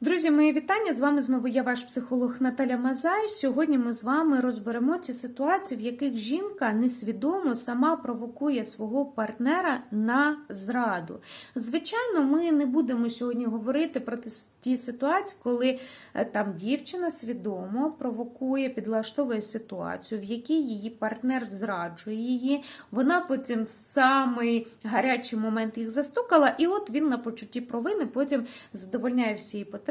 Друзі, мої вітання! З вами знову я, ваш психолог Наталя Мазай. Сьогодні ми з вами розберемо ці ситуації, в яких жінка несвідомо сама провокує свого партнера на зраду. Звичайно, ми не будемо сьогодні говорити про ті ситуації, коли е, там дівчина свідомо провокує, підлаштовує ситуацію, в якій її партнер зраджує її. Вона потім в самий гарячий момент їх застукала, і от він на почутті провини потім задовольняє всі її потреби.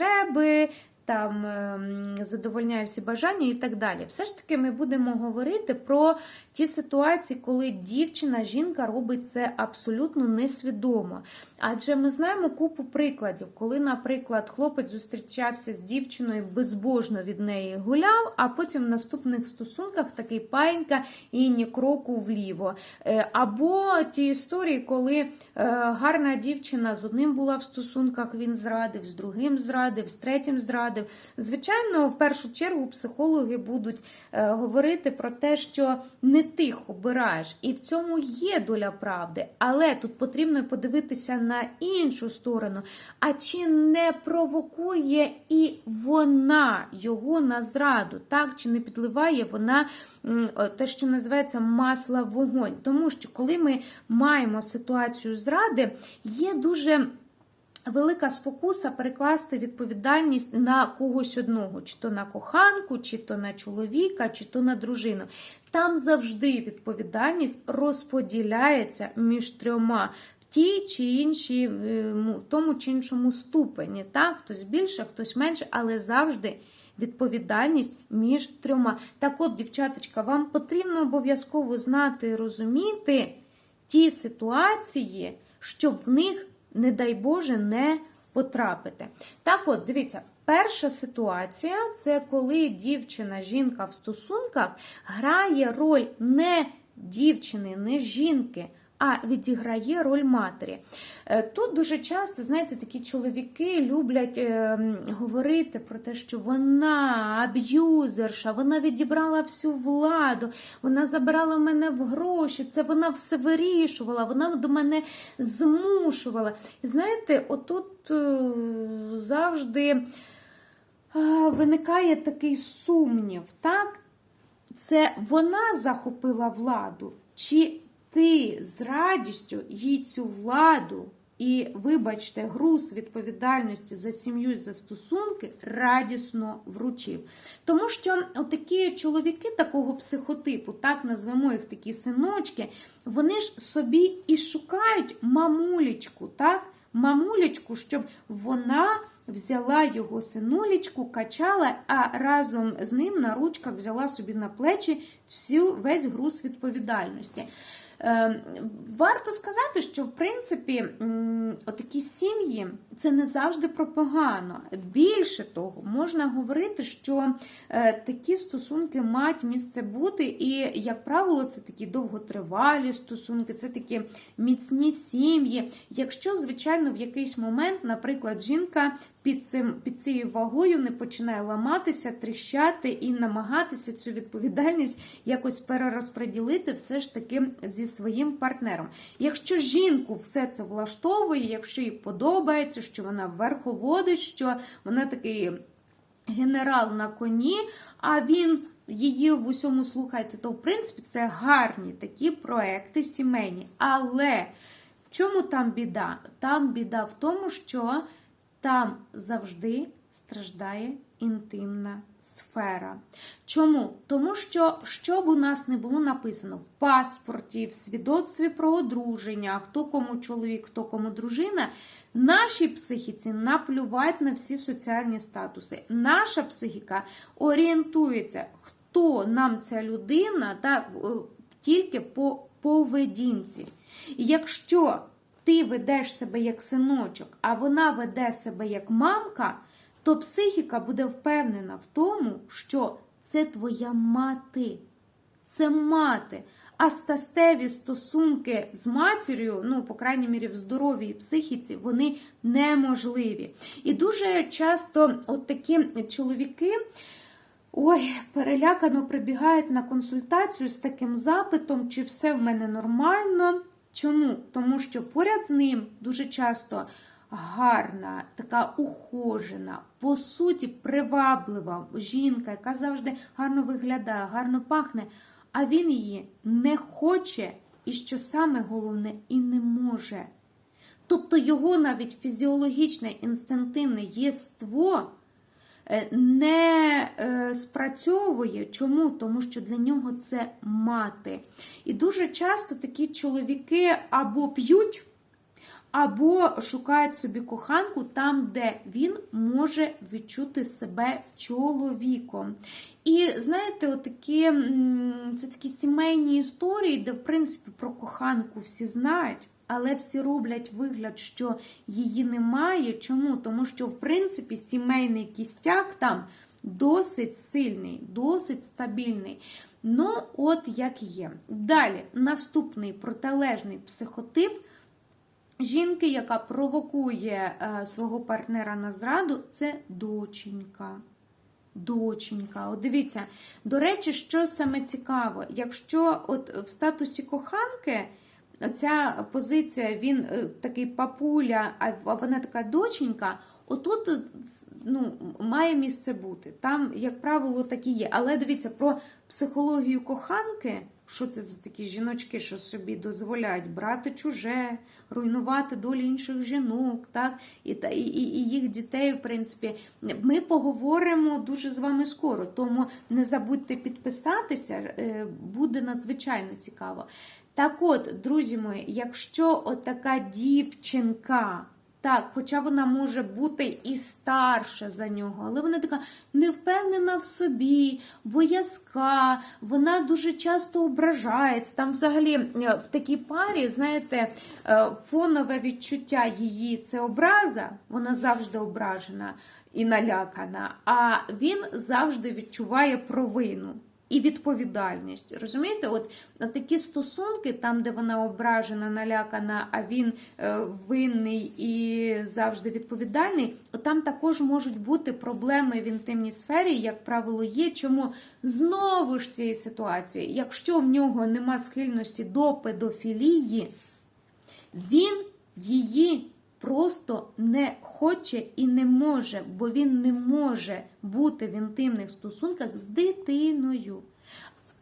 Там ем, задовольняє всі бажання і так далі. Все ж таки, ми будемо говорити про ті ситуації, коли дівчина, жінка робить це абсолютно несвідомо. Адже ми знаємо купу прикладів, коли, наприклад, хлопець зустрічався з дівчиною, безбожно від неї гуляв, а потім в наступних стосунках такий паєнька і ні кроку вліво. Е, Або ті історії, коли гарна дівчина з одним була в стосунках, він зрадив, з другим зрадив, з третім зрадив. Звичайно, в першу чергу психологи будуть е, говорити про те, що не ти їх обираєш, і в цьому є доля правди. Але тут потрібно подивитися на іншу сторону. А чи не провокує і вона його на зраду, так? Чи не підливає вона те, що називається масла вогонь? Тому що коли ми маємо ситуацію зради, є дуже. Велика спокуса перекласти відповідальність на когось одного, чи то на коханку, чи то на чоловіка, чи то на дружину. Там завжди відповідальність розподіляється між трьома в тій чи іншій, в тому чи іншому ступені. Так, хтось більше, хтось менше, але завжди. Відповідальність між трьома. Так от, дівчаточка, вам потрібно обов'язково знати і розуміти ті ситуації, щоб в них не дай Боже, не потрапити. Так от, дивіться, перша ситуація це коли дівчина, жінка в стосунках грає роль не дівчини, не жінки. А відіграє роль матері. Тут дуже часто, знаєте, такі чоловіки люблять е, говорити про те, що вона аб'юзерша, вона відібрала всю владу, вона забирала в мене в гроші, це вона все вирішувала, вона до мене змушувала. І знаєте, отут е, завжди е, виникає такий сумнів, так? Це вона захопила владу? чи ти з радістю їй цю владу і, вибачте, груз відповідальності за сім'ю і за стосунки радісно вручив. Тому що отакі чоловіки такого психотипу, так назвемо їх такі синочки, вони ж собі і шукають мамулечку, так? Мамулечку, щоб вона. Взяла його синулечку, качала, а разом з ним на ручках взяла собі на плечі всю весь груз відповідальності. Ем, варто сказати, що в принципі отакі сім'ї це не завжди про погано. Більше того, можна говорити, що е, такі стосунки мають місце бути, і, як правило, це такі довготривалі стосунки, це такі міцні сім'ї. Якщо, звичайно, в якийсь момент, наприклад, жінка під цим під цією вагою не починає ламатися, тріщати і намагатися цю відповідальність якось перерозподілити все ж таки зі своїм партнером. Якщо жінку все це влаштовує, якщо їй подобається, що вона верховодить, що вона такий генерал на коні, а він. Її в усьому слухається, то в принципі це гарні такі проекти сімейні. Але в чому там біда? Там біда в тому, що там завжди страждає інтимна сфера. Чому? Тому що, що б у нас не було написано в паспорті, в свідоцтві про одруження, хто кому чоловік, хто кому дружина, нашій психіці наплювати на всі соціальні статуси. Наша психіка орієнтується, хто нам ця людина, та, тільки по поведінці. І якщо ти ведеш себе як синочок, а вона веде себе як мамка, то психіка буде впевнена в тому, що це твоя мати. Це мати. А стастеві стосунки з матір'ю, ну, по крайній мірі, в здоровій психіці, вони неможливі. І дуже часто от такі чоловіки. Ой, перелякано прибігають на консультацію з таким запитом, чи все в мене нормально, Чому? Тому що поряд з ним дуже часто гарна, така ухожена, по суті, приваблива жінка, яка завжди гарно виглядає, гарно пахне, а він її не хоче, і що саме головне, і не може. Тобто його навіть фізіологічне інстинктивне єство не е, спрацьовує. Чому? Тому що для нього це мати. І дуже часто такі чоловіки або п'ють, або шукають собі коханку там, де він може відчути себе чоловіком. І знаєте, отакі, це такі сімейні історії, де, в принципі, про коханку всі знають. Але всі роблять вигляд, що її немає. Чому? Тому що, в принципі, сімейний кістяк там досить сильний, досить стабільний. Ну, от як є. Далі, наступний протилежний психотип жінки, яка провокує е, свого партнера на зраду, це доченька. Доченька, от дивіться, до речі, що саме цікаво, якщо от в статусі коханки ця позиція, він е, такий папуля, а вона така доченька, отут е, ну, має місце бути. Там, як правило, такі є. Але дивіться, про психологію коханки, що це за такі жіночки, що собі дозволяють брати чуже, руйнувати долі інших жінок, так, і, та, і, і, і їх дітей, в принципі, ми поговоримо дуже з вами скоро. Тому не забудьте підписатися, е, буде надзвичайно цікаво. Так от, друзі мої, якщо отака дівчинка, так, хоча вона може бути і старша за нього, але вона така невпевнена в собі, боязка, вона дуже часто ображається. Там, взагалі, е, в такій парі, знаєте, е, фонове відчуття її це образа, вона завжди ображена і налякана, а він завжди відчуває провину. І відповідальність. Розумієте, от, такі стосунки, там, де вона ображена, налякана, а він е, винний і завжди відповідальний, там також можуть бути проблеми в інтимній сфері, як правило, є. Чому знову ж цієї ситуації, якщо в нього нема схильності до педофілії, він її просто не хоче і не може, бо він не може бути в інтимних стосунках з дитиною.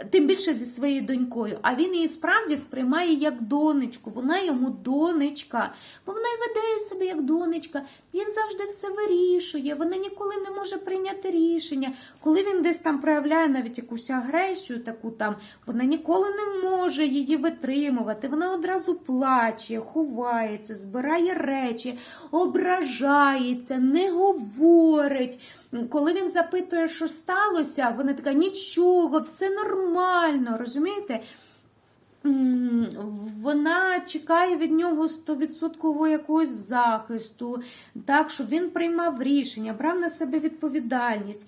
Тим більше зі своєю донькою, а він її справді сприймає як донечку. Вона йому донечка, бо вона й веде себе як донечка. Він завжди все вирішує, вона ніколи не може прийняти рішення. Коли він десь там проявляє навіть якусь агресію, таку там вона ніколи не може її витримувати. Вона одразу плаче, ховається, збирає речі, ображається, не говорить. Коли він запитує, що сталося, вона така нічого, все нормально, розумієте? Вона чекає від нього 100% якогось захисту, так, щоб він приймав рішення, брав на себе відповідальність.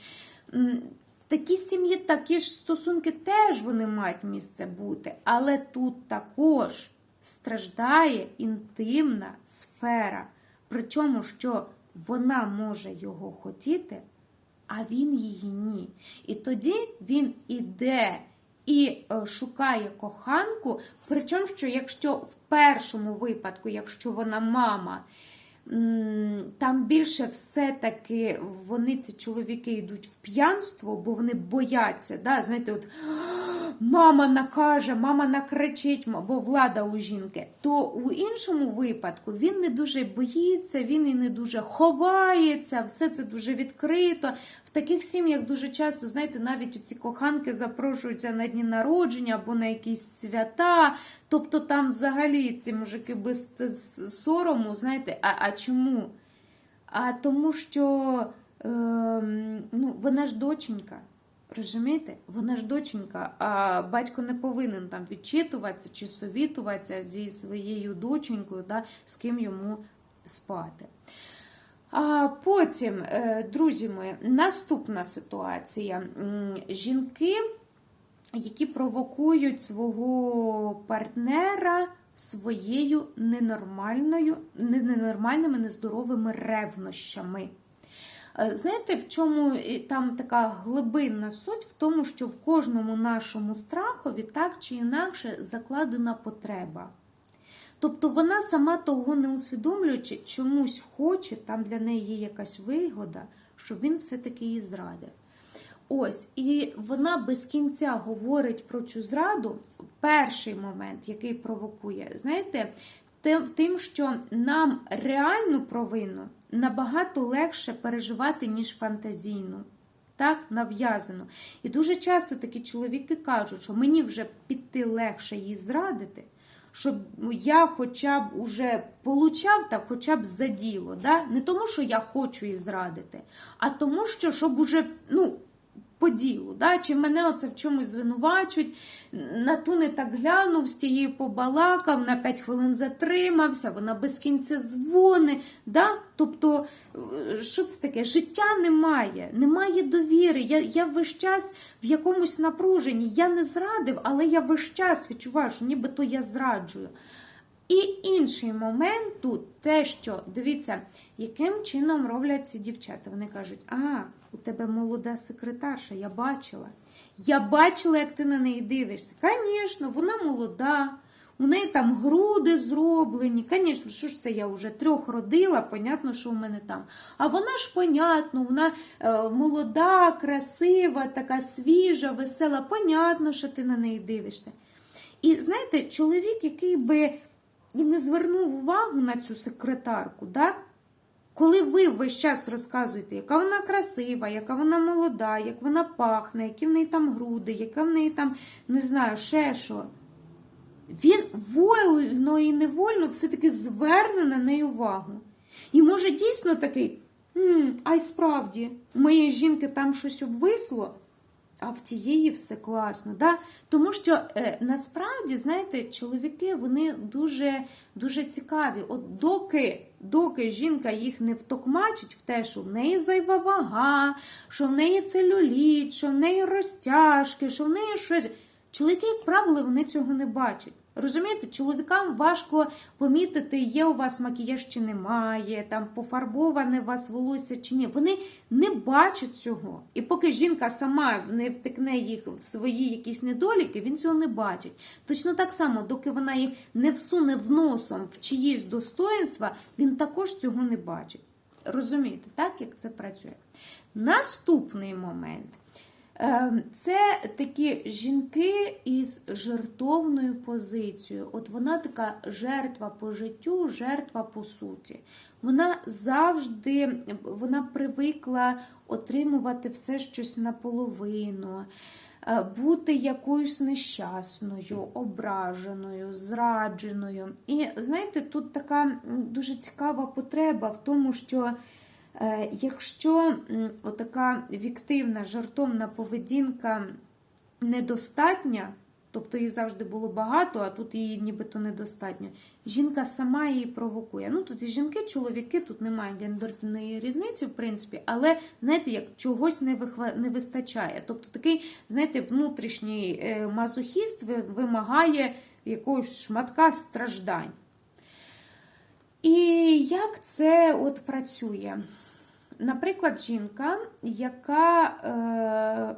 Такі сім'ї, такі ж стосунки теж вони мають місце бути, але тут також страждає інтимна сфера. Причому, що вона може його хотіти, а він її ні. І тоді він іде і е, шукає коханку. Причому, що якщо в першому випадку, якщо вона мама, там більше все-таки вони, ці чоловіки, йдуть в п'янство, бо вони бояться. Да? Знаєте, от мама накаже, мама накричить, бо влада у жінки. То у іншому випадку він не дуже боїться, він і не дуже ховається, все це дуже відкрито. Таких сім'ях дуже часто, знаєте, навіть ці коханки запрошуються на дні народження або на якісь свята. Тобто там взагалі ці мужики без сорому, знаєте, а а чому? А тому що е, ну, вона ж доченька. Розумієте? Вона ж доченька, а батько не повинен там відчитуватися чи совітуватися зі своєю доченькою, да, з ким йому спати. А Потім, е, друзі мої, наступна ситуація. Жінки, які провокують свого партнера своєю ненормальною, ненормальними, нездоровими ревнощами. Е, знаєте, в чому там така глибинна суть в тому, що в кожному нашому страхові так чи інакше закладена потреба. Тобто вона сама того не усвідомлюючи, чомусь хоче, там для неї є якась вигода, щоб він все-таки її зрадив. Ось, і вона без кінця говорить про цю зраду. Перший момент, який провокує, знаєте, тим, що нам реальну провину набагато легше переживати, ніж фантазійну. Так, нав'язану. І дуже часто такі чоловіки кажуть, що мені вже піти легше її зрадити, щоб я хоча б уже получав так, хоча б за діло. Да? Не тому, що я хочу її зрадити, а тому, що щоб уже, ну, по ділу, да? чи мене оце в чомусь звинувачують, на ту не так глянув, з тією побалакав, на 5 хвилин затримався, вона без кінця дзвони. Да? Тобто, е, що це таке? Життя немає, немає довіри. Я, я весь час в якомусь напруженні. Я не зрадив, але я весь час відчуваю, що нібито я зраджую. І інший момент тут те, що дивіться, яким чином роблять ці дівчата. Вони кажуть, а, у тебе молода секретарша, я бачила. Я бачила, як ти на неї дивишся. Звісно, вона молода, у неї там груди зроблені. Звісно, що ж це я вже трьох родила, понятно, що у мене там. А вона ж, понятно, вона е, молода, красива, така свіжа, весела. Понятно, що ти на неї дивишся. І знаєте, чоловік, який би і не звернув увагу на цю секретарку, да? Коли ви весь час розказуєте, яка вона красива, яка вона молода, як вона пахне, які в неї там груди, яка в неї там, не знаю, ще що. Він вольно і невольно все-таки зверне на неї увагу. І може дійсно такий, «М, а й справді, у моєї жінки там щось обвисло, а в тієї все класно. Да? Тому що е, насправді, знаєте, чоловіки вони дуже дуже цікаві. От доки, доки жінка їх не втокмачить в те, що в неї зайва вага, що в неї целюліт, що в неї розтяжки, що в неї щось. Чоловіки, як правило, вони цього не бачать. Розумієте, чоловікам важко помітити, є у вас макіяж чи немає, там пофарбоване у вас волосся чи ні. Вони не бачать цього. І поки жінка сама не втикне їх в свої якісь недоліки, він цього не бачить. Точно так само, доки вона їх не всуне в носом в чиїсь достоинства, він також цього не бачить. Розумієте, так як це працює? Наступний момент. Ем, Це такі жінки із жертовною позицією. От вона така жертва по життю, жертва по суті. Вона завжди вона привикла отримувати все щось наполовину, е, бути якоюсь нещасною, ображеною, зрадженою. І знаєте, тут така дуже цікава потреба в тому, що. Е, Якщо отака віктивна, жартовна поведінка недостатня, тобто її завжди було багато, а тут її нібито недостатньо, жінка сама її провокує. Ну, тут і жінки, чоловіки, тут немає гендерної різниці, в принципі, але, знаєте, як чогось не, вихва... не вистачає. Тобто такий, знаєте, внутрішній е, мазохіст вимагає якогось шматка страждань. І як це от працює? Наприклад, жінка, яка, е,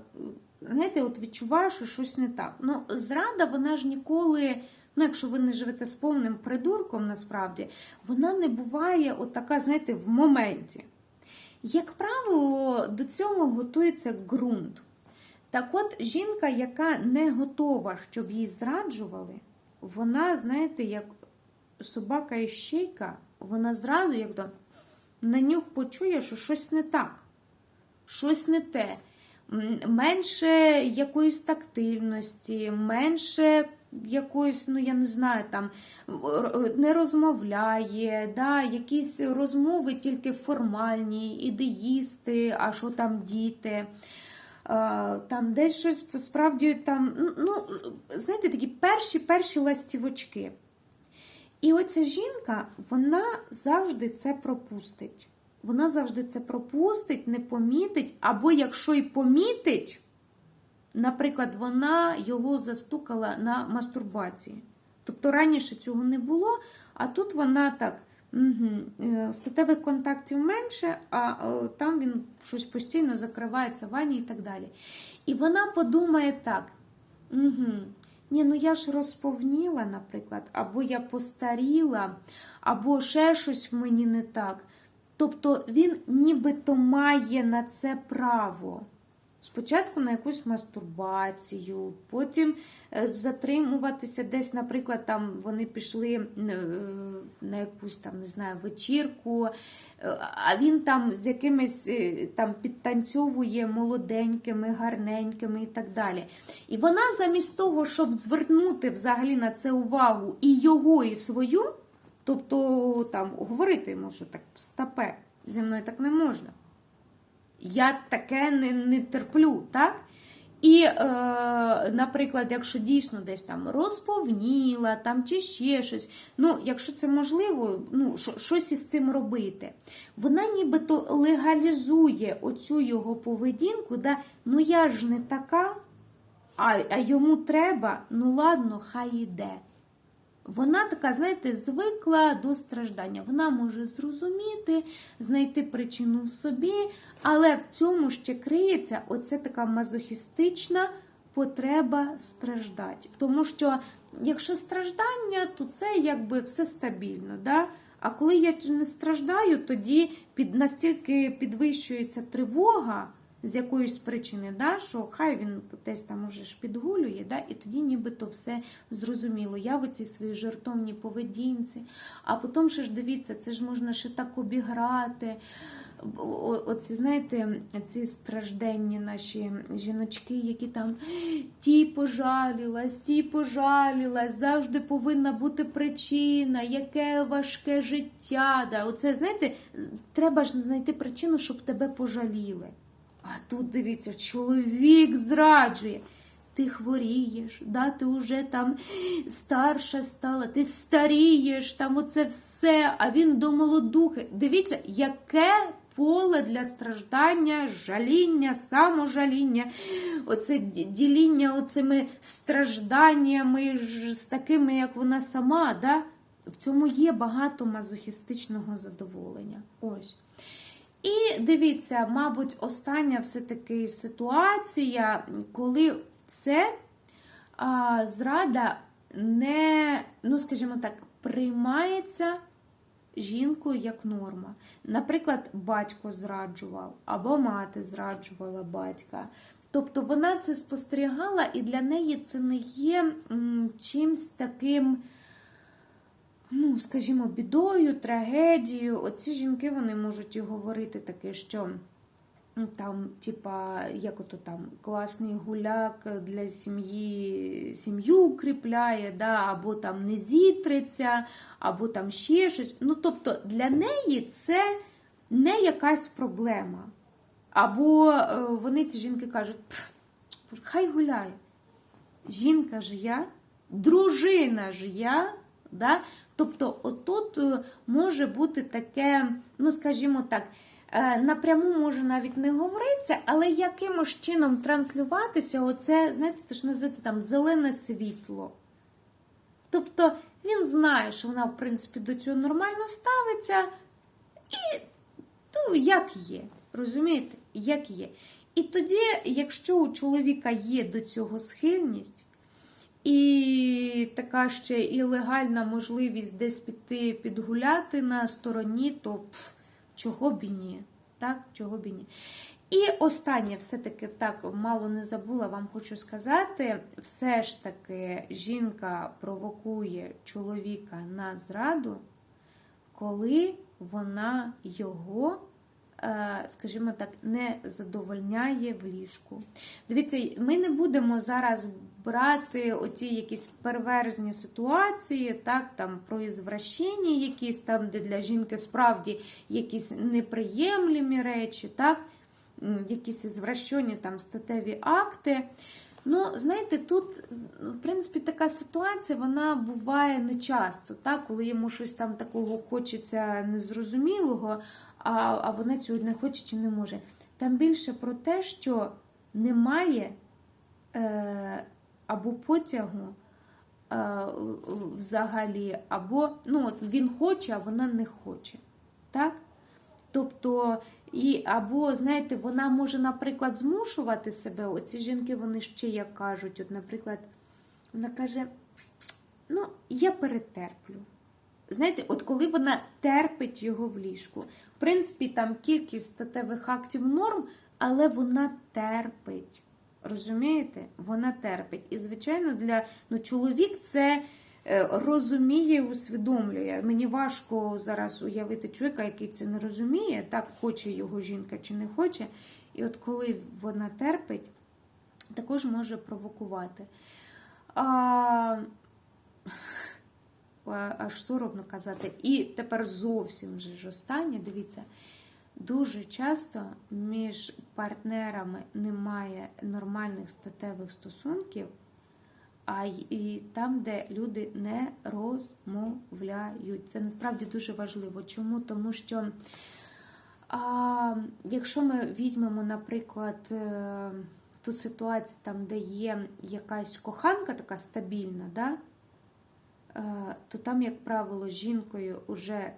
знаєте, от відчуває, що щось не так. Ну, зрада, вона ж ніколи, ну, якщо ви не живете з повним придурком, насправді, вона не буває от така, знаєте, в моменті. Як правило, до цього готується ґрунт. Так от, жінка, яка не готова, щоб її зраджували, вона, знаєте, як собака і щейка, вона зразу, як то на нюх почує, що щось не так, щось не те. Менше якоїсь тактильності, менше якоїсь, ну я не знаю, там не розмовляє, да, якісь розмови тільки формальні, іди їсти, а що там діти. Е, Там десь щось справді там, ну, ну, знаєте, такі перші перші ластівочки. І оця жінка, вона завжди це пропустить. Вона завжди це пропустить, не помітить, або якщо й помітить, наприклад, вона його застукала на мастурбації. Тобто раніше цього не було, а тут вона так, угу, статевих контактів менше, а е, там він щось постійно закривається в ванні і так далі. І вона подумає так. Угу, ні, ну я ж розповніла, наприклад, або я постаріла, або ще щось в мені не так. Тобто він нібито має на це право. Спочатку на якусь мастурбацію, потім е, затримуватися десь, наприклад, там вони пішли е, на якусь там, не знаю, вечірку, а він там з якимись е, там підтанцьовує молоденькими, гарненькими і так далі. І вона замість того, щоб звернути взагалі на це увагу і його, і свою, тобто там говорити йому, що так стапе, зі мною так не можна. Я таке не, не терплю, так? І, е, наприклад, якщо дійсно десь там розповніла, там чи ще щось, ну, якщо це можливо, ну, що- щось із цим робити. Вона нібито легалізує оцю його поведінку, да? ну я ж не така, а, а йому треба, ну ладно, хай іде. Вона така, знаєте, звикла до страждання. Вона може зрозуміти, знайти причину в собі, але в цьому ще криється оце така мазохістична потреба страждати. Тому що якщо страждання, то це якби все стабільно. Да? А коли я не страждаю, тоді під настільки підвищується тривога з якоїсь причини, да, що хай він десь там уже ж підгулює, да, і тоді нібито все зрозуміло. Я в оцій своїй жартовній поведінці. А потім ще ж дивіться, це ж можна ще так обіграти. Оці, знаєте, ці стражденні наші жіночки, які там ті пожалілась, ті пожалілась, завжди повинна бути причина, яке важке життя. Да. Оце, знаєте, треба ж знайти причину, щоб тебе пожаліли. А тут дивіться, чоловік зраджує. Ти хворієш, да, ти вже там старша стала, ти старієш, там оце все, а він до молодухи. Дивіться, яке поле для страждання, жаління, саможаління, оце діління оцими стражданнями з такими, як вона сама. Да? В цьому є багато мазохістичного задоволення. Ось. І дивіться, мабуть, остання все-таки ситуація, коли це а, зрада не, ну скажімо так, приймається жінкою як норма. Наприклад, батько зраджував, або мати зраджувала батька. Тобто вона це спостерігала, і для неї це не є м, чимсь таким ну, скажімо, бідою, трагедією. Оці жінки вони можуть і говорити таке, що ну, там, типа, як ото там класний гуляк для сім'ї, сім'ю укріпляє, да, або там не зітриться, або там ще щось. Ну, тобто для неї це не якась проблема. Або е, вони, ці жінки, кажуть, хай гуляє. Жінка ж я, дружина ж я. Да? Тобто, отут е, може бути таке, ну скажімо так, е, напряму може навіть не говоритися, але якимось чином транслюватися, оце, знаєте, то ж називається там зелене світло. Тобто він знає, що вона, в принципі, до цього нормально ставиться, і ну, як є. Розумієте? Як є. І тоді, якщо у чоловіка є до цього схильність, і така ще і легальна можливість десь піти підгуляти на стороні, то пф, чого б і ні. Так, чого б і ні. І останнє, все-таки так мало не забула, вам хочу сказати: все ж таки жінка провокує чоловіка на зраду, коли вона його, е, скажімо так, не задовольняє в ліжку. Дивіться, ми не будемо зараз брати оті якісь перверзні ситуації, так, там про ізвращення якісь там, де для жінки справді якісь неприємлімі речі, так, якісь ізвращені там статеві акти. Ну, знаєте, тут, в принципі, така ситуація вона буває не часто, так? коли йому щось там такого хочеться незрозумілого, а, а вона цього не хоче чи не може. Там більше про те, що немає е, або потягу е, взагалі, або ну, от він хоче, а вона не хоче. Так? Тобто, і, або, знаєте, вона може, наприклад, змушувати себе. Оці жінки, вони ще як кажуть, от, наприклад, Вона каже: ну, я перетерплю. Знаєте, от коли вона терпить його в ліжку, в принципі, там кількість статевих актів норм, але вона терпить. Розумієте? Вона терпить. І, звичайно, для ну, чоловік це е, розуміє і усвідомлює. Мені важко зараз уявити чоловіка, який це не розуміє, так хоче його жінка чи не хоче. І от коли вона терпить, також може провокувати. А, аж соромно казати. І тепер зовсім же ж останнє, дивіться, дуже часто між партнерами немає нормальних статевих стосунків, а і там, де люди не розмовляють. Це насправді дуже важливо. Чому? Тому що. А якщо ми візьмемо, наприклад, е, ту ситуацію, там, де є якась коханка така стабільна, да? е, то там, як правило, жінкою вже,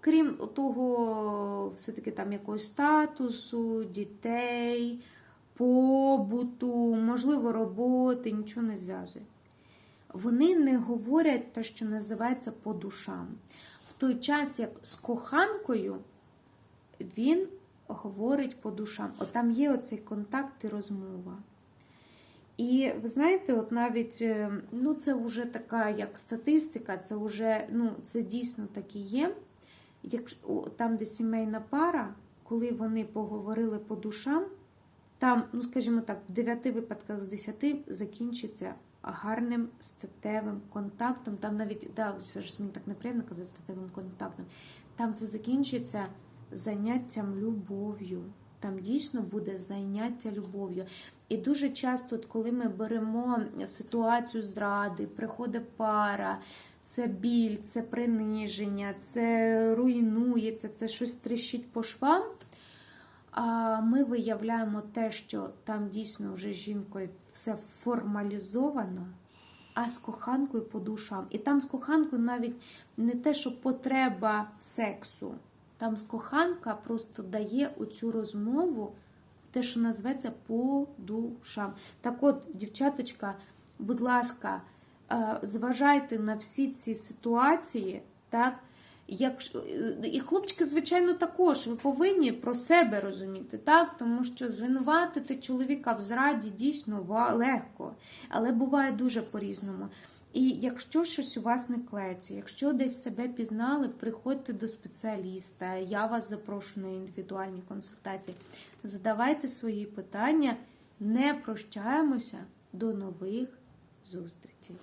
крім того, все-таки там якогось статусу, дітей, побуту, можливо, роботи, нічого не зв'язує. Вони не говорять те, що називається по душам. В той час, як з коханкою він говорить по душам. От там є оцей контакт і розмова. І ви знаєте, от навіть е, ну це вже така як статистика, це вже ну це дійсно так і є. Як там, де сімейна пара, коли вони поговорили по душам, там, ну скажімо так, в 9 випадках з 10 закінчиться гарним статевим контактом. Там навіть да, все ж мені так неприємно казати статевим контактом. Там це закінчиться заняттям любов'ю. Там дійсно буде заняття любов'ю. І дуже часто, коли ми беремо ситуацію зради, приходить пара, це біль, це приниження, це руйнується, це щось тріщить по швам. А ми виявляємо те, що там дійсно вже з жінкою все формалізовано, а з коханкою по душам. І там з коханкою навіть не те, що потреба сексу. Там з коханка просто дає оцю розмову, те, що називається по душам. Так от, дівчаточка, будь ласка, зважайте на всі ці ситуації, так? Як, і хлопчики, звичайно, також ви повинні про себе розуміти, так? Тому що звинуватити чоловіка в зраді дійсно легко, але буває дуже по-різному. І якщо щось у вас не клеється, якщо десь себе пізнали, приходьте до спеціаліста. Я вас запрошую на індивідуальні консультації. Задавайте свої питання, не прощаємося. До нових зустрічей!